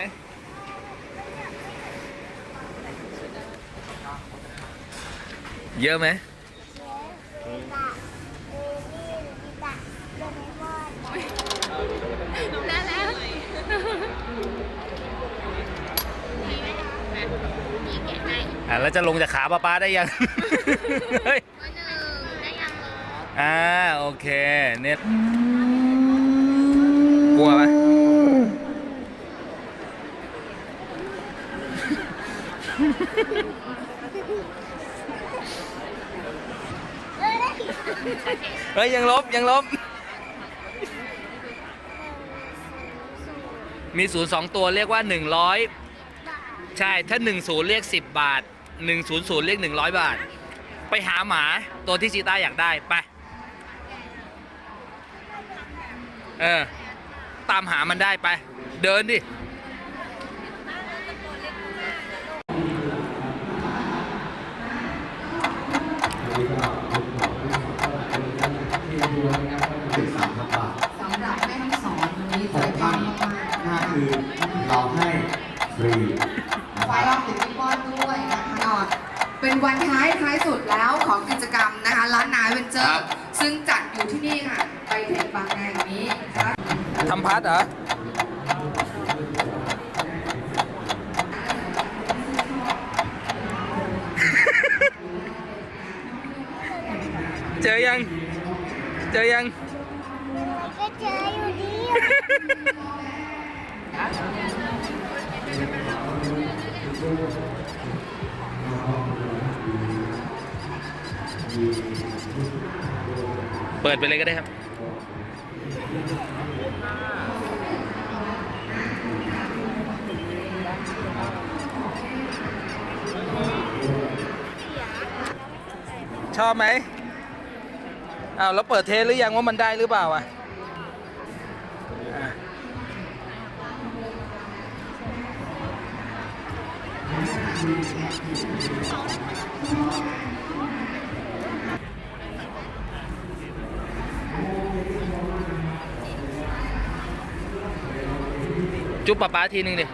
นะเยอะไหมแล้วอะแล้วจะลงจากขาป้าป้าได้ยัง เฮ้ยอ่าโอเคเนี่ยกลัวไหม เฮ้ยยังลบยังลบ มีศูนย์สองตัวเรียกว่าหนึ่งร้อยใช่ถ้าหนึ่งศูนย์เรียกสิบบาทหนึ่งศูนย์ศูนย์เรียกหนึ่งร้อยบาท ไปหาหมาตัวที่ชีต้าอยากได้ ไป เออ ตามหามันได้ไป เดินดิ สามพันบาทสำหรับแม่ทั้งสองวันนี้ใจกว้างมากห้าคือเราให้ฟรีๆไฟรอบถึงพี่ป้อนด้วยนะคะเป็นวันท้ายท้ายสุดแล้วของกิจกรรมนะคะร้านนาเวนเจอครัร์บซึ่งจัดอยู่ที่นี่ค่ะ ไปเทคบางนาอย่างนี้นะคะ ทำพัดเหรอ อยัง เจอยัง ก็เจออยู่ดีเปิดไปเลยก็ได้ครับ ชอบไหม อ้าวแล้วเปิดเทสหรือยังว่ามันได้หรือเปล่าอะจุ๊บป๊าป๊าทีนึงดิ